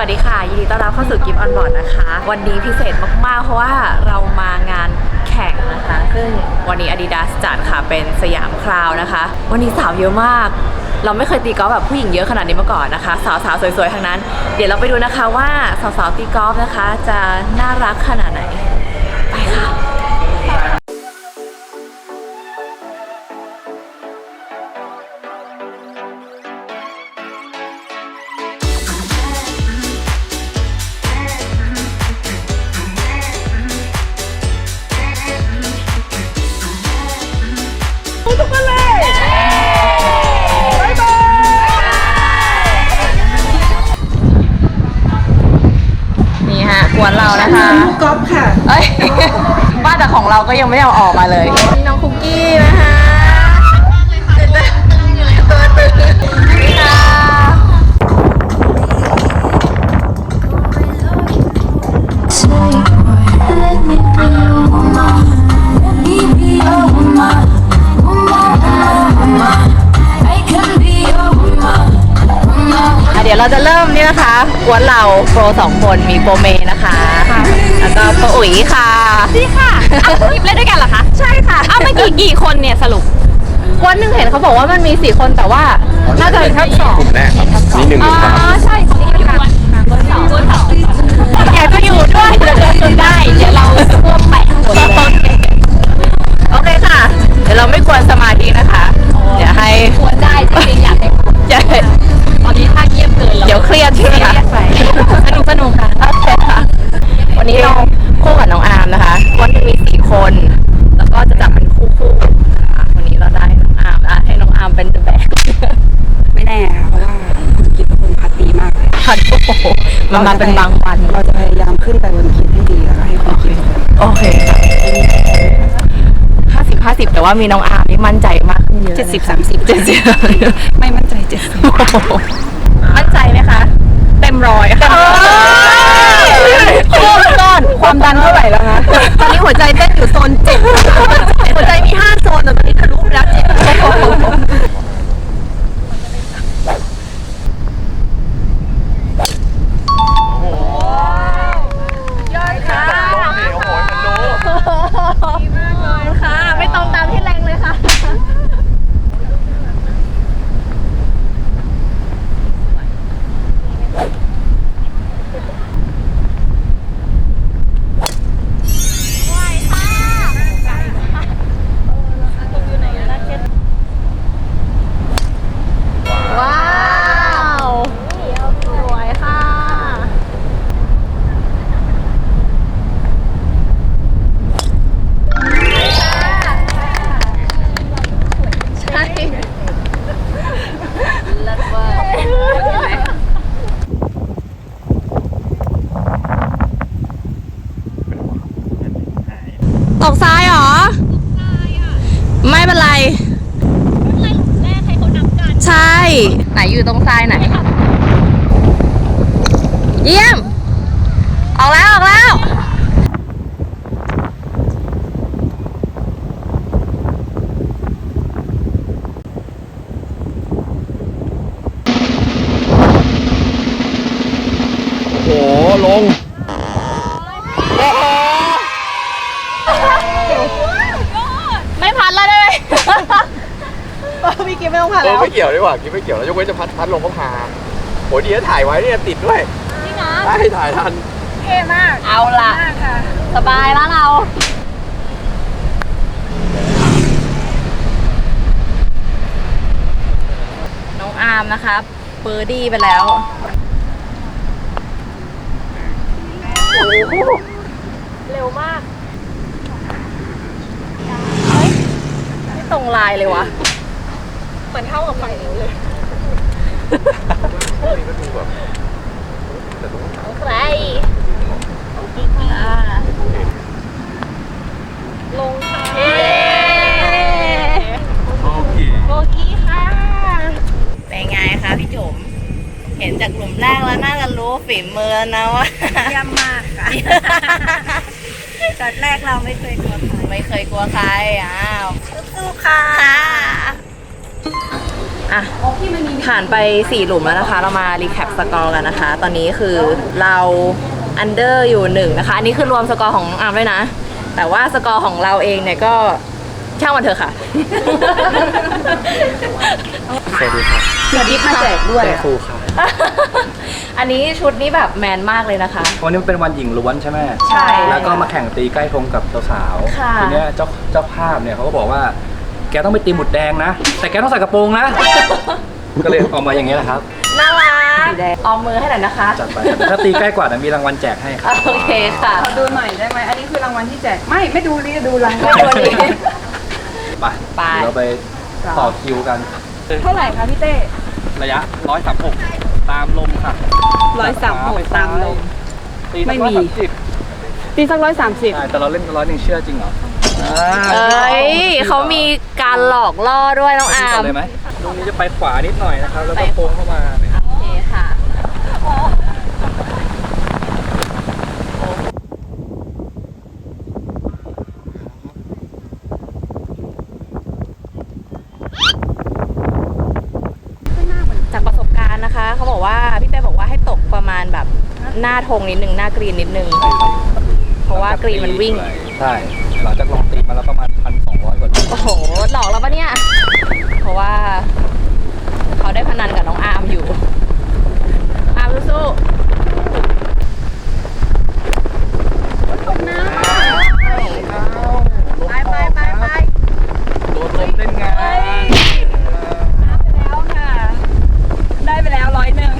วัสดีค่ะ ยินดีต้อนรับเข้าสู่กิฟต์ออนบอร์ดนะคะ วันนี้พิเศษมากๆ เพราะว่าเรามางานแข่งนะคะ ซึ่งวันนี้ Adidas จัดค่ะเป็นสยามคราวนะคะ วันนี้สาวเยอะมาก เราไม่เคยตีกอล์ฟแบบผู้หญิงเยอะขนาดนี้มาก่อนนะคะ สาวๆ สวยๆ ทั้งนั้น เดี๋ยวเราไปดูนะคะว่าสาวๆ ตีกอล์ฟนะคะ จะน่ารักขนาด เราก็ยังไม่ได้เอาออกมาเลยนี่น้องคุกกี้นะคะตื่นเต้นตัวตึงนี่ค่ะ Let me be your woman. Let me be your woman. Woman, woman, woman. I can be your woman. Woman. อะเดี๋ยวเราจะเริ่มนี่นะคะกวนเราโปรสองคนมีโปรเมนะคะ แล้วก็โปรอุ๋ยค่ะ นี่ค่ะอ้าวหยิบเล่นด้วยกันเหรอคะใช่ค่ะอ้าวเมื่อกี้กี่คนเนี่ยสรุปกวนหนึ่งเห็นเขาบอกว่ามันมีสี่คนแต่ว่าน่าจะเป็นแค่สองกลุ่มแรกครับมีหนึ่งหอ๋นึ่องครับใช่คนนี้ค่ะคนสองคนสองแกก็อยู่ด้วยเดี๋ยวเดินจนได้เดี๋ยวเราร่วมแปะคนเลยโอเคค่ะ เดี๋ยวเราไม่กวนสมาธินะคะ เดี๋ยวให้ควรได้จริงๆอยากให้เดี๋ยวตอนนี้ถ้าเงียบเกินเราเดี๋ยวเครียดใช่ไหมคะสนุกสนุกค่ะโอเคค่ะวันนี้เราคู่กับน้อง อาร์มนะคะวันนี้มีสี่คน แล้วก็จะจับเป็นคู่คู่ๆนะคะวันนี้เราได้น้องอาร์มแล้วให้น้องอาร์มเป็นตัวแบกไม่แน่ค่ะเพราะว่าคุณกิฟเป็นคนพัดดีมากเลยพันโอ้โหมันมาเป็นบางวัน เราจะพยายามขึ้นไปบนกิฟให้ดีแล้วก็ให้คุณกิฟโอเคห้าสิบห้าสิบแต่ว่ามีน้องอาร์มนี่มั่นใจมากขึ้นเยอะเจ็ดสิบสามสิบเจ็ดสิบไม่มั่นใจเจ็ดสิบมั่นใจไหมคะ เต็มร้อยค่ะโคตรก้อนความดันเท่าไหร่แล้วคะตอนนี้ หัวใจเต้นอยู่โซนเจ็ดหัวใจมีห้าโซนแต่ตอนนี้ทะลุไปแล้วเจ็ดค่ะ ไม่ตรงตามที่แรงเลยค่ะ ว้าวสวยค่ะ ใช่เลิศเวอร์ตกซ้ายเหรอ ไม่เป็นไร ใช่ ไหนอยู่ตรงซ้ายไหน เยี่ยม ออกแล้ว ออกแล้วโอ้โหลงไม่พันแล้วได้ไหม พี่กิฟไม่ต้องผ่านเออแล้วไม่เกี่ยวดีกว่ากินไม่เกี่ยวแล้วยกเว้นจะพัดพัดลงก็พาโหดีนะถ่ายไว้เนี่ยติดด้วย จริงเหรอได้ถ่ายทันเอาล่ะ สบายแล้วเรา น้องอาร์มนะครับเบอร์ดี้ไปแล้ว เร็วมาก ไม่ตรงลายเลยวะ เหมือนเท่ากับไฟเร็วเลยนี่ก็ดูแบบ แต่ตรงนั้นใครอ่าลงค่ะโอเคโบกี้ค่ะเป็นไงคะพี่จุ๋มเห็นจากกลุ่มแรกแล้วน่าจะรู้ฝีมือนะว่า เยี่ยมมากค่ะ ตอนแรกเราไม่เคยกลัวใครไม่เคยกลัวใครอ้าวสู้ๆค่ะค่ะ อะผ่านไป 4 หลุมแล้วนะคะ เรามารีแคปสกอร์กันนะคะ ตอนนี้คือเราอันเดอร์อยู่หนึ่งนะคะ อันนี้คือรวมสกอร์ของน้องอาร์มด้วยนะ แต่ว่าสกอร์ของเราเองเนี่ยก็ช่างมันเถอะค่ะ สวัสดีครับสวัสดีค่ะแจกด้วยเจครูครับอันนี้ชุดนี้แบบแมนมากเลยนะคะ วันนี้มันเป็นวันหญิงล้วนใช่ไหมใช่แล้วก็มาแข่งตีใกล้ธงกับสาวค่ะๆทีเนี้ยเจ้าเจ้าภาพเนี่ยเขาก็บอกว่า แกต้องไปตีหมุดแดงนะ แต่แกต้องใส่กระโปรงนะ ก็เลยออกมาอย่างนี้แหละครับ น่ารักออมมือให้หน่อยนะคะ จัดไปถ้าตีใกล้กว่านะมีรางวัลแจกให้ครับ โอเคค่ะ ขอดูหน่อยได้ไหม อันนี้คือรางวัลที่แจก ไม่ ไม่ดูนี่ดูรางวัลไม่ดูนี่ไปไปเดี๋ยวเราไปต่อคิวกัน เท่าไหร่คะพี่เต้ระยะ136ตามลมค่ะร้อยสามหกตามลมตีสักไม่มีร้อยสาสิบตีสักร้อยสามสิบใช่แต่เราเล่นร้อยหนึ่งเชื่อจริงเหรออ่า เอ้ยเขามีการหลอกล่อด้วยน้องอาต่ร์อมเลยไหมตรงนี้จะไปขวานิดหน่อยนะครับ แล้วก็ไปโค้งเข้ามาโอเคค่ะจากประสบการณ์นะคะ เขาบอกว่าพี่เต้บอกว่าให้ตกประมาณแบบหน้าธงนิดนึง หน้ากรีนนิดนึง เพราะว่ากรีนมันวิ่ง ใช่ หลังจากลองตีมาแล้วประมาณพันสองร้อยกว่าโอ้โหหลอกแล้วปะเนี่ย เพราะว่าได้พนันกับน้องอาร์มอยู่ อาร์มสู้ๆ ไปไปไปไปโดนลมเล่นงาน แล้วค่ะ ได้ไปแล้วร้อยหนึ่ง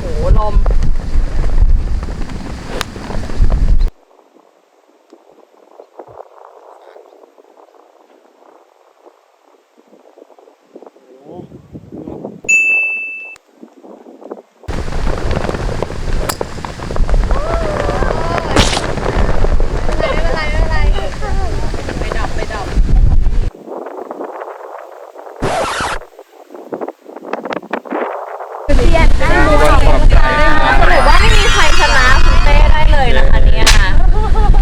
โอ้โห ลม ไปดับ ไปดับ ขอบใจ สรุปว่าไม่มีใครชนะคุณเต้ได้เลยนะคะเนี่ย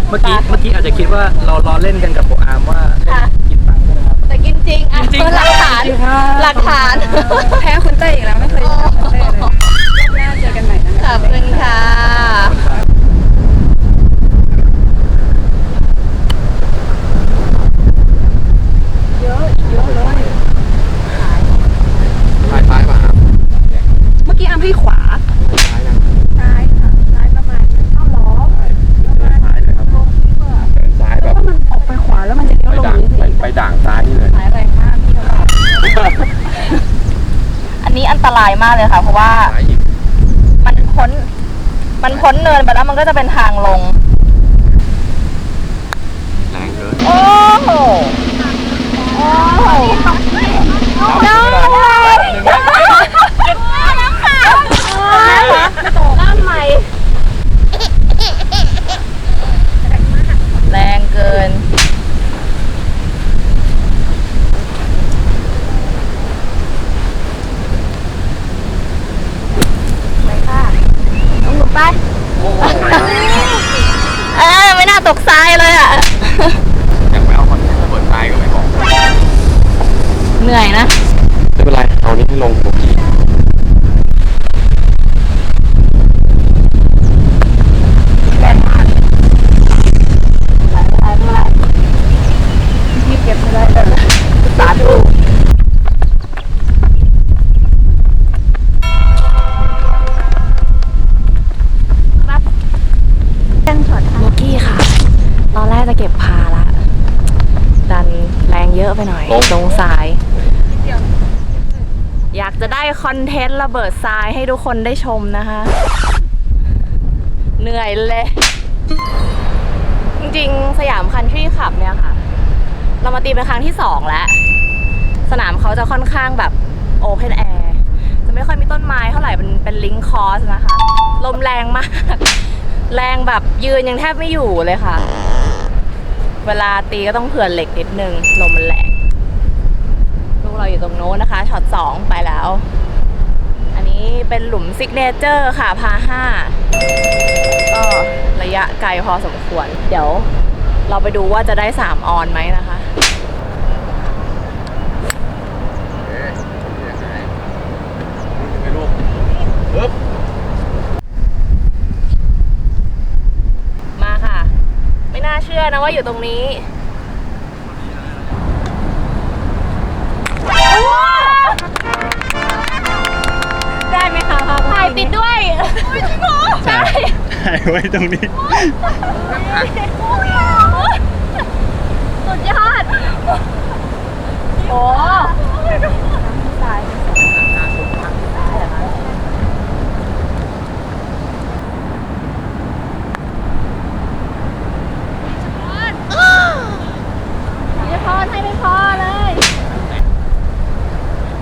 เมื่อกี้เมื่อกี้อาจจะคิดว่าเราล้อเล่น กันกับโปรอาร์มว่าค่ะ กินตังค์ใช่ไหมครับ แต่กินจริงอะจริงๆหลักฐานหลักฐานแพ้คุณเต้อีกแล้วไม่เคยชนะคุณเต้เลยรอบหน้าเจอกันใหม่นะ ขอบคุณค่ะ ท้ายท้ายป่ะครับ เมื่อกี้อ้ำให้ขวา ท้ายนะ ซ้ายค่ะ ซ้ายประมาณเอ้าล้อ ใช่ท้ายเลยครับเดินซ้ายแบบ ถ้ามันออกไปขวาแล้วมันจะเลี้ยว ไป ลง ด่าง นี้สิ ไปไปด่างซ้ายนี่เลย ซ้ายแรงมากพี่เขา อันนี้อันตราย มากเลยค่ะ เพราะว่าซ้ายอีกมันพ้น มันพ้นเนินไปแล้วมันก็จะเป็นทางลง แรงเกิน โอ้โหโอ้โหน้องน้ำค่ะด้านใหม่ แรงเกิน ไปค่ะลงหลุมไป เออไม่น่าตกทรายเลยอะ อยากไปเอาคอนเทนต์ระเบิดตายก็ไม่บอก เหนื่อยนะ ไม่เป็นไร เอานี้ให้ลงโบกี้ สาธุ โบกี้ค่ะ ตอนแรกจะเก็บพาละ ดันแรงเยอะไปหน่อย ตรงสาย อยากจะได้ ต์ระเบิดทรายให้ทุกคนได้ชมนะคะ เหนื่อยเลย จริงๆ สยามคันทรีขับเนี่ยค่ะ เรามาตีเป็นครั้งที่สองแล้ว สนามเขาจะค่อนข้างแบบโอเพนแอร์จะไม่ค่อยมีต้นไม้เท่าไหร่เป็นเป็นลิงคอร์สนะคะ ลมแรงมาก แรงแบบยืนยังแทบไม่อยู่เลยค่ะ เวลาตีก็ต้องเผื่อเหล็กนิดนึง ลมมันแรงลูกเราอยู่ตรงโน้นนะคะช็อตสองไปแล้วี้เป็นหลุมซิกเนเจอร์ค่ะพาห้าก็ระยะไกลพอสมควร เดี๋ยวเราไปดูว่าจะได้ 3 ออนไหมนะคะ เอ๊ะเสีหายนี่ไม่รูปปึ๊บมาค่ะ ไม่น่าเชื่อนะว่าอยู่ตรงนี้ ใช่ถ่ายไว้ตรงนี้ สุดยอดโอ้พี่พรให้ไม่พอเลย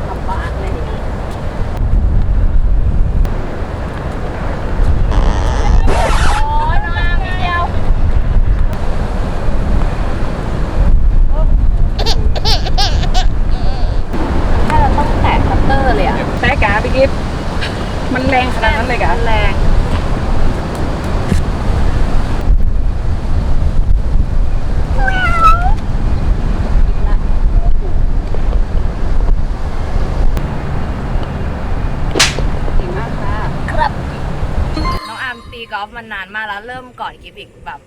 ลำบากเลยทีนี้โอ้ยน้องอามนิดเดียว ถ้าเราต้องแตะคัตเตอร์เลยอะ ได้กาพี่กิฟต์มันแรงขนาดนั้นเลยกา แรง เก่งมากค่ะ น้องอาร์มตีกอล์ฟ มานานมากแล้วเริ่มก่อนกิฟอีกแบบ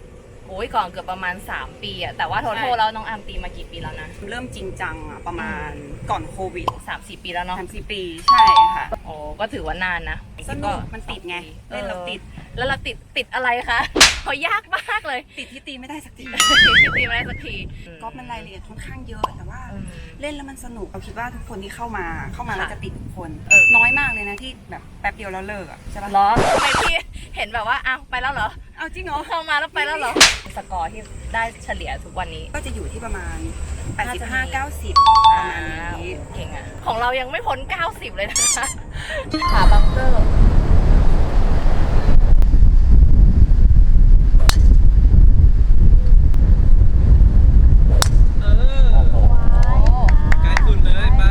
โอ้ยก่อนเกือบประมาณ 3 ปีอะแต่ว่าโทใช่โทแล้วน้องอาร์มตีมากี่ปีแล้วนะเริ่มจริงจังอะประมาณก่อนโควิดสามสี่ปีแล้วเนาะสามสี่ปีใช่ค่ะ โอ้ก็ถือว่านานนะสนุกมันติดไงเอเล่นอแล้วติด แล้วเราติดติดอะไรคะเพราะยากมากเลยติดที่ตีไม่ได้สักทีที่ตีไม่ได้สักทีกอล์ฟมันรายละเอียดค่อนข้างเยอะ แต่ว่าอืมเล่นแล้วมันสนุกเราคิดว่าทุกคนที่เข้ามาเข้ามาค่ะแล้วจะติดทุกคนเออน้อยมากเลยนะที่แบบแป๊บเดียวแล้วเลิกอะใช่ปะเหรอทำไมพี่เห็นแบบว่าอ้าวไปแล้วเหรอเอาจริงเหรอเข้ามาแล้วไปแล้วเหรอสกอร์ที่ได้เฉลี่ยทุกวันนี้ก็จะอยู่ที่ประมาณน่าจะมี85 90ประอ่ามาณนี้เก่งอะของเรายังไม่พ้น 90 เลยนะคะขาบังเกอร์ ใกล้สุดเลยไป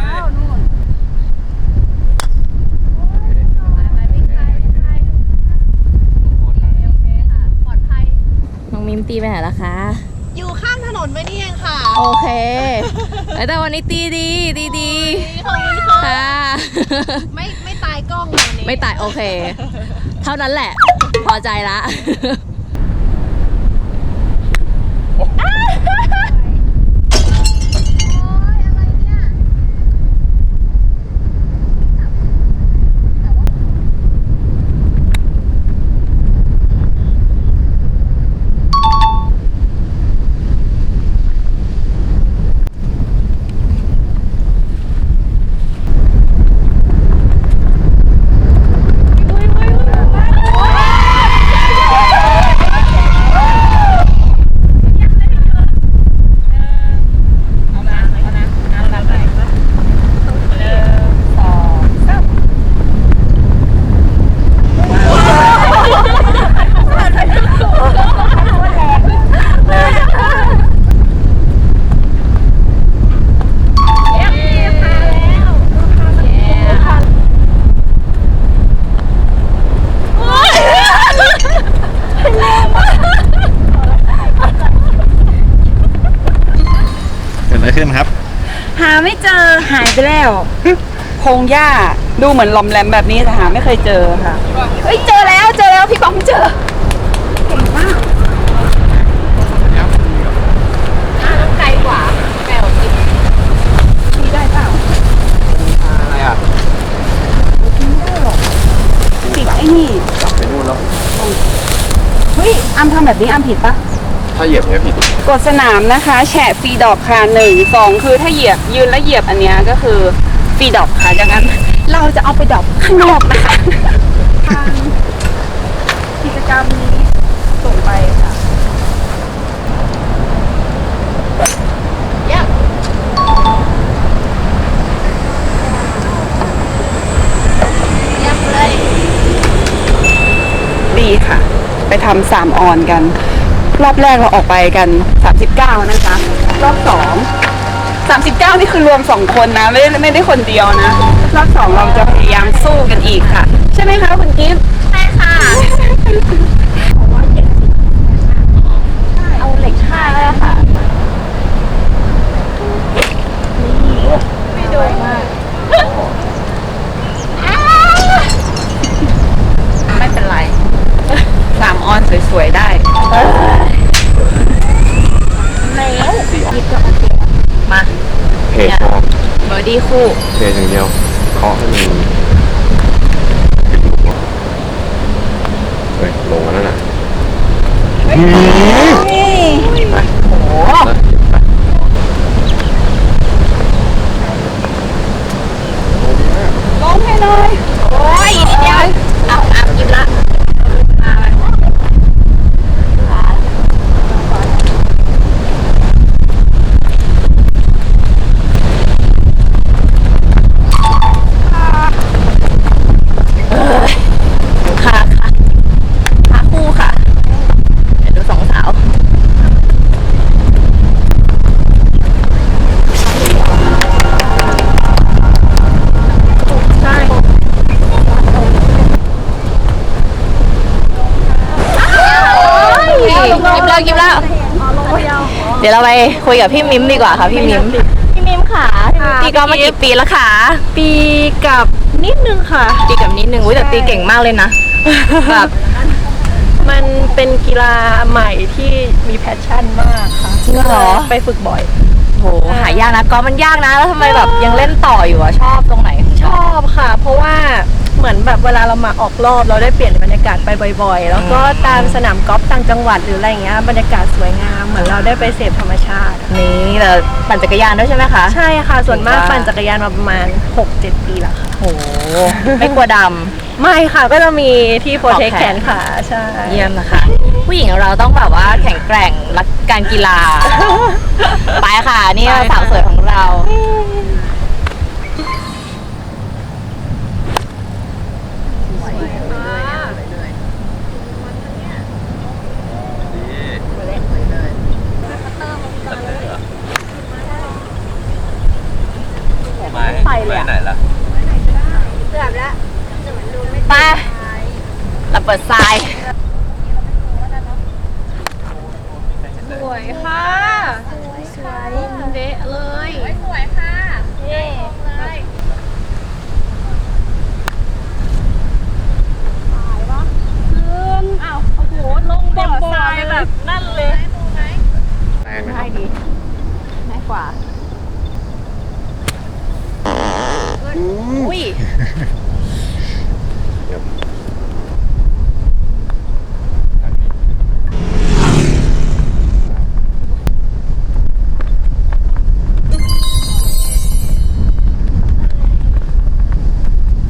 น้องมิม ตีไปไหนล่ะคะ อยู่ข้ามถนนไปนี่เองค่ะโอเคแต่วันนี้ตีดีดีดีขอบคุณค่ะค่ะ ไม่ไม่ตายกล้องวันนี้ไม่ตายโอเค เท่านั้นแหละ พอใจละ เกิดอะไรขึ้นครับ หาไม่ เจอหายไปแล้วพงหญ้าดูเหมือนลอมแรมแบบนี้แต่หาไม่เคยเจอค่ะเฮ้ยเจอแล้วเจอแล้วพี่ป๋องเจอเก่งมากต้องไกลกว่าแมวกินมีได้เปล่าอะไรอะติดไอ้นี่จับไปนู่นแล้วเฮ้ยอัมทำแบบนี้อัมผิดปะ ถ้าเหยียบเนี่ยผิดกดสนามนะคะแฉะฟรีดอกค่ะหนึ่งสองคือถ้าเหยียบยืนแล้วเหยียบอันเนี้ยก็คือฟรีดอกค่ะดังนั้น เราจะเอาไปดอกข้างนอกนะคะทางกิจกรรมนี้ส่งไปค่ะดีค่ะ ไปทำสามออนกัน รอบแรกเราออกไปกัน 39 นะคะ รอบสอง39 นี่คือรวมสองคนนะ ไม่ได้ไม่ได้คนเดียวนะ รอบสองเราจะพยายามสู้กันอีกค่ะ ใช่ไหมคะคุณกิฟต์ใช่ค่ะเอาเหล็กฆ่าแล้วค่ะไม่เป็นไรสามออนสวยๆได้ แล้วยิบก็โอเคมาเพจพอบอดีคู่เพจอย่างเดียวเคาะให้มันเฮ้ยลงมาแล้วนะไปโอ้ลงให้เลยโอ้ยเดียวเอาอาบกินละ ดี๋ยวเราไปคุยกับพี่มิมดีกว่าค่ะพี่มิมพี่มิมค่ะ ตีกอล์ฟมากี่ปีแล้วคะปีกับนิดนึงค่ะ ตีกับนิดนึงอุ้ยแต่ตีเก่งมากเลยนะแบบมันเป็นกีฬาใหม่ที่มีแพชชั่นมากค่ะจริงเหรอไปฝึกบ่อย โหหายากนะกอล์ฟมันยากนะแล้วทำไมแบบยังเล่นต่ออยู่อะชอบตรงไหนชอบค่ะ เพราะว่า เหมือนแบบเวลาเรามาออกรอบเราได้เปลี่ยนบรรยากาศไปบ่อย ๆ แล้วก็ตามสนามกอล์ฟต่างจังหวัดหรืออะไรอย่างเงี้ยบรรยากาศสวยงามเหมือนเราได้ไปเสพธรรมชาติ นี่แต่ปั่นจักรยานด้วยใช่ไหมคะ ใช่ค่ะ ส่วนมากถือว่าปั่นจักรยานมาประมาณ 6-7 ปีแล้วค่ะโหไม่กลัวดไม่ค่ะก็จะมีที่โปรเทคปลอกแขแขนนขาใช่ำเยี่ยมนะคะ ผู้หญิงเราต้องแบบว่าแข็งแกร่งรักการกีฬา ไปค่ะ นี่สาวสวยของเรา ไปเลยไหนล่ะ ไปเราเปิดทราย สวยค่ะ สวยเดะเลย สวยค่ะเย่เลยขึ้นอ้าวโอ้โห ลงบ่อทรายแบบนั่นเลย แรงนะครับ ง่ายดีง่ายกว่า อุ้ย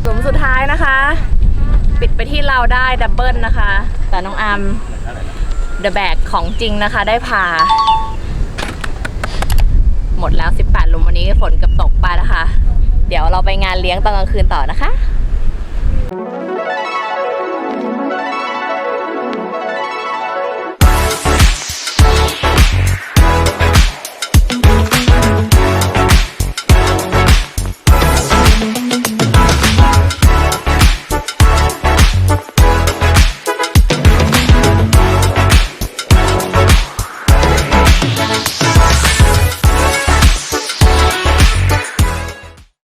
หลุมสุดท้ายนะคะ ปิด ไปที่เราได้ดับเบิลนะคะ แต่น้องอาร์มเดอะแบกของจริงนะคะ ได้พา หมดแล้ว 18ลุมวันนี้ฝนกับตกไปนะคะ เดี๋ยวเราไปงานเลี้ยงตอนกลางคืนต่อนะคะ